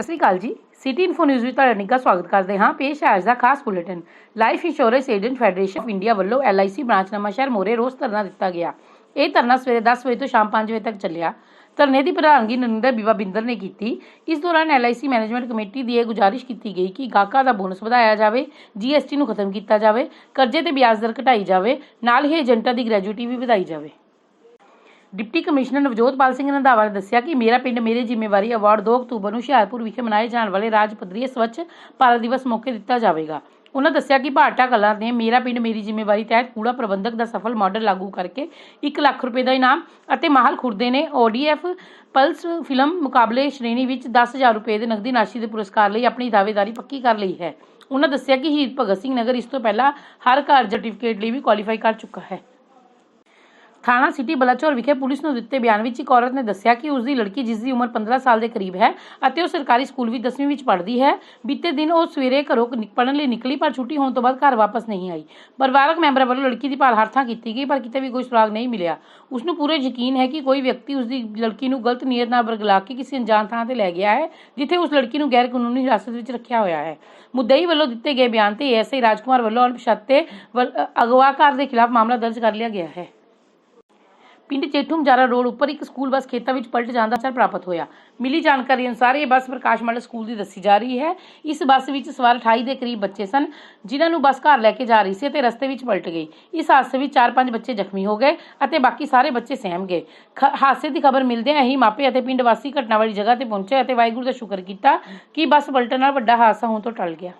ਸਤਿ ਸ੍ਰੀ ਅਕਾਲ ਜੀ। City info news ਵਿੱਚ ਤੁਹਾਡਾ ਨਿੱਘਾ ਸਵਾਗਤ ਕਰਦੇ ਹਾਂ। ਪੇਸ਼ ਹੈ ਅੱਜ ਦਾ ਖਾਸ bulletin. Life insurance agent federation of India ਵੱਲੋਂ LIC ਬ੍ਰਾਂਚ ਨਵਾਂਸ਼ਹਿਰ ਮੋਰੇ ਰੋਜ਼ ਧਰਨਾ ਦਿੱਤਾ ਗਿਆ। ਇਹ ਧਰਨਾ ਸਵੇਰੇ 10 ਵਜੇ ਤੋਂ ਸ਼ਾਮ 5 ਵਜੇ ਤੱਕ ਚੱਲਿਆ। ਧਰਨੇ ਦੀ ਪ੍ਰਧਾਨਗੀ ਨਰਿੰਦਰ ਬੀਵਾ ਬਿੰਦਰ ਨੇ ਕੀਤੀ। ਇਸ ਦੌਰਾਨ LIC ਮੈਨੇਜਮੈਂਟ ਕਮੇਟੀ ਦੀ ਇਹ ਗੁਜ਼ਾਰਿਸ਼ ਕੀਤੀ ਗਈ ਕਿ ਗਾਹਕਾਂ ਦਾ ਬੋਨਸ ਵਧਾਇਆ ਜਾਵੇ GST ਨੂੰ ਖਤਮ ਕੀਤਾ ਜਾਵੇ, ਕਰਜ਼ੇ ਤੇ ਵਿਆਜ ਦਰ ਘਟਾਈ ਜਾਵੇ, ਨਾਲ ਹੀ ਏਜੰਟਾਂ ਦੀ ਗ੍ਰੈਜੂਇਟੀ ਵੀ ਵਧਾਈ ਜਾਵੇ। ਡਿਪਟੀ ਕਮਿਸ਼ਨਰ ਨਵਜੋਤਪਾਲ ਸਿੰਘ ਰੰਧਾਵਾ ਨੇ ਦੱਸਿਆ ਕਿ ਮੇਰਾ ਪਿੰਡ ਮੇਰੇ ਜ਼ਿੰਮੇਵਾਰੀ ਅਵਾਰਡ 2 ਅਕਤੂਬਰ ਨੂੰ ਹੁਸ਼ਿਆਰਪੁਰ ਵਿਖੇ ਮਨਾਏ ਜਾਣ ਵਾਲੇ ਰਾਜ ਪੱਧਰੀ ਸਵੱਛ ਭਾਰਤ ਦਿਵਸ ਮੌਕੇ ਦਿੱਤਾ ਜਾਵੇਗਾ। ਉਹਨਾਂ ਦੱਸਿਆ ਕਿ ਭਾਟਾ ਕਲਾਂ ਨੇ ਮੇਰਾ ਪਿੰਡ ਮੇਰੀ ਜ਼ਿੰਮੇਵਾਰੀ ਤਹਿਤ ਕੂੜਾ ਪ੍ਰਬੰਧਕ ਦਾ ਸਫਲ ਮਾਡਲ ਲਾਗੂ ਕਰਕੇ 1 ਲੱਖ ਰੁਪਏ ਦਾ ਇਨਾਮ ਅਤੇ ਮਾਹਲ ਖੁਰਦੇ ਨੇ ODF ਪਲਸ ਫਿਲਮ ਮੁਕਾਬਲੇ ਸ਼੍ਰੇਣੀ ਵਿੱਚ 10000 ਰੁਪਏ ਦੇ ਨਕਦੀ ਰਾਸ਼ੀ ਦੇ ਪੁਰਸਕਾਰ ਲਈ ਆਪਣੀ ਦਾਅਵੇਦਾਰੀ ਪੱਕੀ ਕਰ ਲਈ ਹੈ। ਉਹਨਾਂ ਦੱਸਿਆ ਕਿ ਸ਼ਹੀਦ ਭਗਤ ਸਿੰਘ ਨਗਰ ਇਸ ਤੋਂ ਪਹਿਲਾਂ ਹਰ ਘਰ ਸਰਟੀਫਿਕੇਟ ਲਈ ਵੀ ਕੁਆਲੀਫਾਈ ਕਰ ਚੁੱਕਾ ਹੈ। ਥਾਣਾ ਸਿਟੀ ਬਲਾਚੌਰ ਵਿਖੇ ਪੁਲਿਸ ਨੂੰ ਦਿੱਤੇ ਬਿਆਨ ਵਿੱਚ ਇੱਕ ਔਰਤ ਨੇ ਦੱਸਿਆ ਕਿ ਉਸ ਦੀ ਲੜਕੀ ਜਿਸ ਦੀ ਉਮਰ 15 ਸਾਲ ਦੇ ਕਰੀਬ ਹੈ ਅਤੇ ਉਹ ਸਰਕਾਰੀ ਸਕੂਲ ਵਿੱਚ 10ਵੀਂ ਵਿੱਚ ਪੜ੍ਹਦੀ ਹੈ। ਬੀਤੇ ਦਿਨ ਉਹ ਸਵੇਰੇ ਘਰੋਂ ਨਿ- ਪੜ੍ਹਨ ਲਈ ਨਿਕਲੀ ਪਰ ਛੁੱਟੀ ਹੋਣ ਤੋਂ ਬਾਅਦ ਘਰ ਵਾਪਸ ਨਹੀਂ ਆਈ। ਪਰਿਵਾਰਕ ਮੈਂਬਰਾਂ ਵੱਲੋਂ ਲੜਕੀ ਦੀ ਭਾਲ ਹਰ ਥਾਂ ਕੀਤੀ ਗਈ, ਪਰ ਕਿਤੇ ਵੀ ਕੋਈ ਸੁਰਾਗ ਨਹੀਂ ਮਿਲਿਆ। ਉਸ ਨੂੰ ਪੂਰੇ ਯਕੀਨ ਹੈ ਕਿ ਕੋਈ ਵਿਅਕਤੀ ਉਸ ਦੀ ਲੜਕੀ ਨੂੰ ਗਲਤ ਨੀਅਤ ਨਾਲ ਬਰਗਲਾ ਕੇ ਕਿਸੇ ਅਣਜਾਣ ਥਾਂ ਤੇ ਲੈ ਗਿਆ ਹੈ, ਜਿੱਥੇ ਉਸ ਲੜਕੀ ਨੂੰ ਗੈਰ ਕਾਨੂੰਨੀ ਹਿਰਾਸਤ ਵਿੱਚ ਰੱਖਿਆ ਹੋਇਆ ਹੈ। ਮੁੱਦਈ ਵੱਲੋਂ ਦਿੱਤੇ ਗਏ ਬਿਆਨ ਤੇ ਐਸਆਈ ਰਾਜਕੁਮਾਰ ਵੱਲੋਂ ਅਣਪਛਾਤੇ ਵੱਲ- ਅ- ਅਗਵਾਕਾਰ ਦੇ ਖਿਲਾਫ ਮਾਮਲਾ ਦਰਜ ਕਰ ਲਿਆ ਗਿਆ ਹੈ। ਪਿੰਡ ਚੇਠੂਮਜਾਰਾ ਰੋਡ ਉੱਪਰ ਇੱਕ ਸਕੂਲ ਬੱਸ ਖੇਤਾਂ ਵਿੱਚ ਪਲਟ ਜਾਣ ਦਾ ਸਰ ਪ੍ਰਾਪਤ ਹੋਇਆ। ਮਿਲੀ ਜਾਣਕਾਰੀ ਅਨੁਸਾਰ ਇਹ ਬੱਸ ਪ੍ਰਕਾਸ਼ ਮੰਡਲ ਸਕੂਲ ਦੀ ਦੱਸੀ ਜਾ ਰਹੀ ਹੈ। ਇਸ ਬੱਸ ਵਿੱਚ ਸਵਾਰ 28 ਦੇ ਕਰੀਬ ਬੱਚੇ ਸਨ, ਜਿਨ੍ਹਾਂ ਨੂੰ ਬੱਸ ਘਰ ਲੈ ਕੇ ਜਾ ਰਹੀ ਸੀ ਅਤੇ ਰਸਤੇ ਵਿੱਚ ਪਲਟ ਗਈ। ਇਸ ਹਾਦਸੇ ਵਿੱਚ 4-5 ਬੱਚੇ ਜ਼ਖਮੀ ਹੋ ਗਏ ਅਤੇ ਬਾਕੀ ਸਾਰੇ ਬੱਚੇ ਸਹਿਮ ਗਏ। ਖ- ਹਾਦਸੇ ਦੀ ਖਬਰ ਮਿਲਦਿਆਂ ਹੀ ਮਾਪੇ ਅਤੇ ਪਿੰਡ ਵਾਸੀ ਘਟਨਾ ਵਾਲੀ ਜਗ੍ਹਾ ਤੇ ਪਹੁੰਚੇ ਅਤੇ ਵਾਹਿਗੁਰੂ ਦਾ ਸ਼ੁਕਰ ਕੀਤਾ ਕਿ ਬੱਸ ਪਲਟਣ ਨਾਲ ਵੱਡਾ ਹਾਦਸਾ ਹੋਣ ਤੋਂ ਟਲ ਗਿਆ।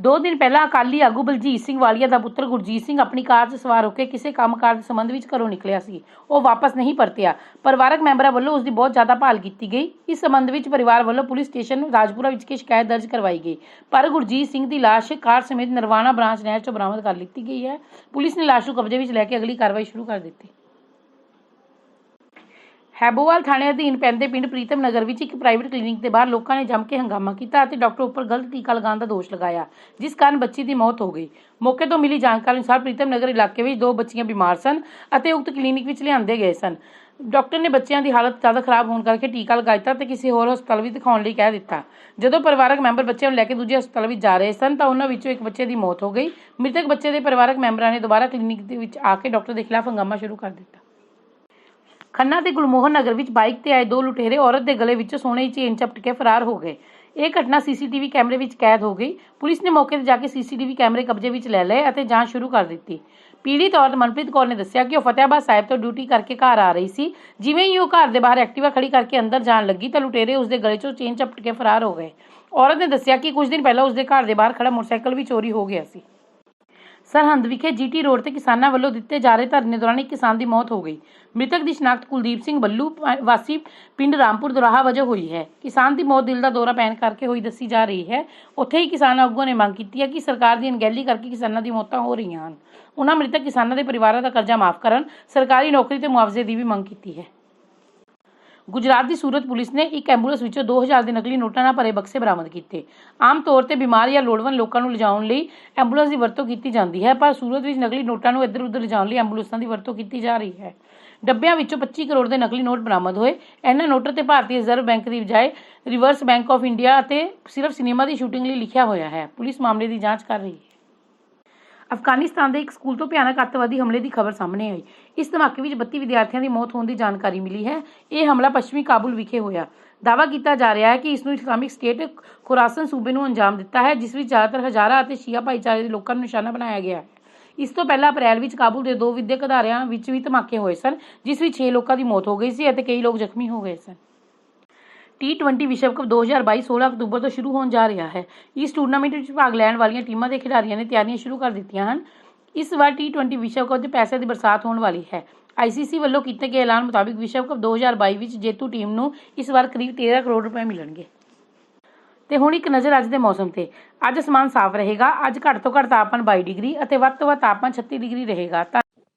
ਦੋ ਦਿਨ ਪਹਿਲਾਂ ਅਕਾਲੀ ਆਗੂ ਬਲਜੀਤ ਸਿੰਘ ਵਾਲੀਆ ਦਾ ਪੁੱਤਰ ਗੁਰਜੀਤ ਸਿੰਘ ਆਪਣੀ ਕਾਰ 'ਚ ਸਵਾਰ ਹੋ ਕੇ ਕਿਸੇ ਕੰਮਕਾਰ ਦੇ ਸੰਬੰਧ ਵਿੱਚ ਘਰੋਂ ਨਿਕਲਿਆ ਸੀ। ਉਹ ਵਾਪਸ ਨਹੀਂ ਪਰਤਿਆ। ਪਰਿਵਾਰਕ ਮੈਂਬਰਾਂ ਵੱਲੋਂ ਉਸ ਦੀ ਬਹੁਤ ਜ਼ਿਆਦਾ ਭਾਲ ਕੀਤੀ ਗਈ। ਇਸ ਸੰਬੰਧ ਵਿੱਚ ਪਰਿਵਾਰ ਵੱਲੋਂ ਪੁਲਿਸ ਸਟੇਸ਼ਨ ਰਾਜਪੁਰਾ ਵਿੱਚ ਸ਼ਿਕਾਇਤ ਦਰਜ ਕਰਵਾਈ ਗਈ। ਪਰ ਗੁਰਜੀਤ ਸਿੰਘ ਦੀ ਲਾਸ਼ ਕਾਰ ਸਮੇਤ ਨਰਵਾਣਾ ਬ੍ਰਾਂਚ ਨਹਿਰ 'ਚੋਂ ਬਰਾਮਦ ਕਰ ਲਿੱਤੀ ਗਈ ਹੈ। ਪੁਲਿਸ ਨੇ ਲਾਸ਼ ਨੂੰ ਕਬਜ਼ੇ ਵਿੱਚ ਲੈ ਕੇ ਅਗਲੀ ਕਾਰਵਾਈ ਸ਼ੁਰੂ ਕਰ ਦਿੱਤੀ। ਹੈਬੋਵਾਲ ਥਾਣੇ ਅਧੀਨ ਪੈਂਦੇ ਪਿੰਡ ਪ੍ਰੀਤਮ ਨਗਰ ਵਿੱਚ ਇੱਕ ਪ੍ਰਾਈਵੇਟ ਕਲੀਨਿਕ ਦੇ ਬਾਹਰ ਲੋਕਾਂ ਨੇ ਜੰਮ ਕੇ ਹੰਗਾਮਾ ਕੀਤਾ ਅਤੇ ਡਾਕਟਰ ਉੱਪਰ ਗਲਤ ਟੀਕਾ ਲਗਾਉਣ ਦਾ ਦੋਸ਼ ਲਗਾਇਆ, ਜਿਸ ਕਾਰਨ ਬੱਚੀ ਦੀ ਮੌਤ ਹੋ ਗਈ। ਮੌਕੇ ਤੋਂ ਮਿਲੀ ਜਾਣਕਾਰੀ ਅਨੁਸਾਰ ਪ੍ਰੀਤਮ ਨਗਰ ਇਲਾਕੇ ਵਿੱਚ ਦੋ ਬੱਚੀਆਂ ਬਿਮਾਰ ਸਨ ਅਤੇ ਉਕਤ ਕਲੀਨਿਕ ਵਿੱਚ ਲਿਆਂਦੇ ਗਏ ਸਨ। ਡਾਕਟਰ ਨੇ ਬੱਚਿਆਂ ਦੀ ਹਾਲਤ ਜ਼ਿਆਦਾ ਖਰਾਬ ਹੋਣ ਕਰਕੇ ਟੀਕਾ ਲਗਾ ਦਿੱਤਾ ਤੇ ਕਿਸੇ ਹੋਰ ਹਸਪਤਾਲ ਵੀ ਦਿਖਾਉਣ ਲਈ ਕਹਿ ਦਿੱਤਾ। ਜਦੋਂ ਪਰਿਵਾਰਕ ਮੈਂਬਰ ਬੱਚਿਆਂ ਨੂੰ ਲੈ ਕੇ ਦੂਜੇ ਹਸਪਤਾਲ ਵਿੱਚ ਜਾ ਰਹੇ ਸਨ ਤਾਂ ਉਹਨਾਂ ਵਿੱਚੋਂ ਇੱਕ ਬੱਚੇ ਦੀ ਮੌਤ ਹੋ ਗਈ। ਮ੍ਰਿਤਕ ਬੱਚੇ ਦੇ ਪਰਿਵਾਰਕ ਮੈਂਬਰਾਂ ਨੇ ਦੁਬਾਰਾ ਕਲੀਨਿਕ ਦੇ ਵਿੱਚ ਆ ਕੇ ਡਾਕਟਰ ਦੇ ਖਿਲਾਫ ਹੰਗਾਮਾ ਸ਼ੁਰੂ ਕਰ ਦਿੱਤਾ। ਖੰਨਾ ਦੇ ਗੁਲਮੋਹਨ ਨਗਰ ਵਿੱਚ ਬਾਈਕ ਤੇ ਆਏ ਦੋ ਲੁਟੇਰੇ ਔਰਤ ਦੇ ਗਲੇ ਵਿੱਚੋਂ ਸੋਨੇ ਦੀ ਚੇਨ ਚਪਟ ਕੇ ਫਰਾਰ ਹੋ ਗਏ। ਇਹ ਘਟਨਾ ਸੀਸੀਟੀਵੀ ਕੈਮਰੇ ਵਿੱਚ ਕੈਦ ਹੋ ਗਈ। ਪੁਲਿਸ ਨੇ ਮੌਕੇ ਤੇ ਜਾ ਕੇ ਸੀਸੀਟੀਵੀ ਕੈਮਰੇ ਕਬਜ਼ੇ ਵਿੱਚ ਲੈ ਲਏ ਅਤੇ ਜਾਂਚ ਸ਼ੁਰੂ ਕਰ ਦਿੱਤੀ। ਪੀੜਿਤ ਔਰਤ ਮਨਪ੍ਰੀਤ ਕੌਰ ਨੇ ਦੱਸਿਆ ਕਿ ਉਹ ਫਤਿਆਬਾਦ ਸਾਹਿਬ ਤੋਂ ਡਿਊਟੀ ਕਰਕੇ ਘਰ ਆ ਰਹੀ ਸੀ। ਜਿਵੇਂ ਹੀ ਉਹ ਘਰ ਦੇ ਬਾਹਰ ਐਕਟਿਵਾ ਖੜੀ ਕਰਕੇ ਅੰਦਰ ਜਾਣ ਲੱਗੀ ਤਾਂ ਲੁਟੇਰੇ ਉਸਦੇ ਗਲੇ 'ਚੋਂ ਚੇਨ ਚਪਟ ਕੇ ਫਰਾਰ ਹੋ ਗਏ। ਔਰਤ ਨੇ ਦੱਸਿਆ ਕਿ ਕੁਝ ਦਿਨ ਪਹਿਲਾਂ ਉਸ ਦੇ ਘਰ ਦੇ ਬਾਹਰ ਖੜਾ ਮੋਟਰਸਾਈਕਲ ਵੀ ਚੋਰੀ ਹੋ ਗਿਆ ਸੀ। ਸਰਹੰਦ ਵਿਖੇ ਜੀਟੀ ਰੋਡ ਤੇ ਕਿਸਾਨਾਂ ਵੱਲੋਂ ਦਿੱਤੇ ਜਾ ਰਹੇ ਧਰਨੇ ਦੌਰਾਨ ਇੱਕ ਕਿਸਾਨ ਦੀ ਮੌਤ ਹੋ ਗਈ। ਮ੍ਰਿਤਕ ਦੀ ਸ਼ਨਾਖਤ ਕੁਲਦੀਪ ਸਿੰਘ ਬੱਲੂ ਪ- ਵਾਸੀ ਪਿੰਡ ਰਾਮਪੁਰ ਦੁਰਾਹਾ ਵਜੋਂ ਹੋਈ ਹੈ। ਕਿਸਾਨ ਦੀ ਮੌਤ ਦਿਲ ਦਾ ਦੌਰਾ ਪੈਣ ਕਰਕੇ ਹੋਈ ਦੱਸੀ ਜਾ ਰਹੀ ਹੈ। ਉੱਥੇ ਹੀ ਕਿਸਾਨ ਆਗੂਆਂ ਨੇ ਮੰਗ ਕੀਤੀ ਹੈ ਕਿ ਸਰਕਾਰ ਦੀ ਅਣਗਹਿਲੀ ਕਰਕੇ ਕਿਸਾਨਾਂ ਦੀ ਮੌਤਾਂ ਹੋ ਰਹੀਆਂ ਹਨ। ਉਹਨਾਂ ਮ੍ਰਿਤਕ ਕਿਸਾਨਾਂ ਦੇ ਪਰਿਵਾਰਾਂ ਦਾ ਕਰਜ਼ਾ ਮਾਫ ਕਰਨ, ਸਰਕਾਰੀ ਨੌਕਰੀ ਤੇ ਮੁਆਵਜ਼ੇ ਦੀ ਵੀ ਮੰਗ ਕੀਤੀ ਹੈ। ਗੁਜਰਾਤ ਦੀ ਸੂਰਤ ਪੁਲਿਸ ਨੇ ਇੱਕ ਐਂਬੂਲੈਂਸ ਵਿੱਚੋਂ 2000 ਦੇ ਨਕਲੀ ਨੋਟਾਂ ਨਾਲ ਭਰੇ ਬਕਸੇ ਬਰਾਮਦ ਕੀਤੇ। ਆਮ ਤੌਰ ਤੇ ਬਿਮਾਰ ਜਾਂ ਲੋੜਵੰਦ ਲੋਕਾਂ ਨੂੰ ਲਿਜਾਉਣ ਲਈ ਐਂਬੂਲੈਂਸ ਦੀ ਵਰਤੋਂ ਕੀਤੀ ਜਾਂਦੀ ਹੈ, ਪਰ ਸੂਰਤ ਵਿੱਚ ਨਕਲੀ ਨੋਟਾਂ ਨੂੰ ਇੱਧਰ-ਉੱਧਰ ਲਿਜਾਉਣ ਲਈ ਐਂਬੂਲੈਂਸਾਂ ਦੀ ਵਰਤੋਂ ਕੀਤੀ ਜਾ ਰਹੀ ਹੈ। ਡੱਬਿਆਂ ਵਿੱਚੋਂ 25 ਕਰੋੜ ਦੇ ਨਕਲੀ ਨੋਟ ਬਰਾਮਦ ਹੋਏ। ਇਹਨਾਂ ਨੋਟਾਂ ਤੇ ਭਾਰਤੀ ਰਿਜ਼ਰਵ ਬੈਂਕ ਦੀ ਬਜਾਏ ਰਿਵਰਸ ਬੈਂਕ ਆਫ ਇੰਡੀਆ ਅਤੇ ਸਿਰਫ ਸਿਨੇਮਾ ਦੀ ਸ਼ੂਟਿੰਗ ਲਈ ਲਿਖਿਆ ਹੋਇਆ ਹੈ। ਪੁਲਿਸ ਮਾਮਲੇ ਦੀ ਜਾਂਚ ਕਰ ਰਹੀ ਹੈ। ਅਫਗਾਨਿਸਤਾਨ ਦੇ ਇੱਕ ਸਕੂਲ ਤੋਂ ਭਿਆਨਕ ਅੱਤਵਾਦੀ ਹਮਲੇ ਦੀ ਖਬਰ ਸਾਹਮਣੇ ਆਈ। ਇਸ ਧਮਾਕੇ ਵਿੱਚ 32 ਵਿਦਿਆਰਥੀਆਂ ਦੀ ਮੌਤ ਹੋਣ ਦੀ ਜਾਣਕਾਰੀ ਮਿਲੀ ਹੈ। ਇਹ ਹਮਲਾ ਪੱਛਮੀ ਕਾਬੁਲ ਵਿਖੇ ਹੋਇਆ। ਦਾਅਵਾ ਕੀਤਾ ਜਾ ਰਿਹਾ ਹੈ ਕਿ ਇਸ ਨੂੰ ਇਸਲਾਮਿਕ ਸਟੇਟ ਖੁਰਾਸਨ ਸੂਬੇ ਨੂੰ ਅੰਜਾਮ ਦਿੱਤਾ ਹੈ, ਜਿਸ ਵਿੱਚ ਜ਼ਿਆਦਾਤਰ ਹਜ਼ਾਰਾਂ ਅਤੇ ਸ਼ੀਆ ਭਾਈਚਾਰੇ ਦੇ ਲੋਕਾਂ ਨੂੰ ਨਿਸ਼ਾਨਾ ਬਣਾਇਆ ਗਿਆ ਹੈ। ਇਸ ਤੋਂ ਪਹਿਲਾਂ ਅਪ੍ਰੈਲ ਵਿੱਚ ਕਾਬੁਲ ਦੇ ਦੋ ਵਿਦਿਅਕ ਅਦਾਰਿਆਂ ਵਿੱਚ ਵੀ ਧਮਾਕੇ ਹੋਏ ਸਨ, ਜਿਸ ਵਿੱਚ 6 ਲੋਕਾਂ ਦੀ ਮੌਤ ਹੋ ਗਈ ਸੀ ਅਤੇ ਕਈ ਲੋਕ ਜ਼ਖਮੀ ਹੋ ਗਏ ਸਨ। ਟੀ20 ਵਿਸ਼ਵ ਕੱਪ 2022 16 ਅਕਤੂਬਰ ਤੋਂ ਸ਼ੁਰੂ ਹੋਣ ਜਾ ਰਿਹਾ ਹੈ। ਇਸ ਟੂਰਨਾਮੈਂਟ ਵਿੱਚ ਭਾਗ ਲੈਣ ਵਾਲੀਆਂ ਟੀਮਾਂ ਦੇ ਖਿਡਾਰੀਆਂ ਨੇ ਤਿਆਰੀਆਂ ਸ਼ੁਰੂ ਕਰ ਦਿੱਤੀਆਂ ਹਨ। ਇਸ ਵਾਰ ਟੀ20 ਵਿਸ਼ਵ ਕੱਪ 'ਚ ਪੈਸੇ ਦੀ ਬਰਸਾਤ ਹੋਣ ਵਾਲੀ ਹੈ। ਆਈਸੀਸੀ ਵੱਲੋਂ ਕੀਤੇ ਗਏ ਐਲਾਨ ਮੁਤਾਬਿਕ ਵਿਸ਼ਵ ਕੱਪ 2022 ਵਿੱਚ ਜੇਤੂ ਟੀਮ ਨੂੰ ਇਸ ਵਾਰ ਕਰੀਬ 13 ਕਰੋੜ ਰੁਪਏ ਮਿਲਣਗੇ। ਤੇ ਹੁਣ ਇੱਕ ਨਜ਼ਰ ਅੱਜ ਦੇ ਮੌਸਮ ਤੇ। ਅੱਜ ਅਸਮਾਨ ਸਾਫ਼ ਰਹੇਗਾ। ਅੱਜ ਘੱਟ ਤੋਂ ਘੱਟ ਤਾਪਮਾਨ 22 ਡਿਗਰੀ ਅਤੇ ਵੱਧ ਤੋਂ ਵੱਧ ਤਾਪਮਾਨ 36 ਡਿਗਰੀ ਰਹੇਗਾ। ਤਾਂ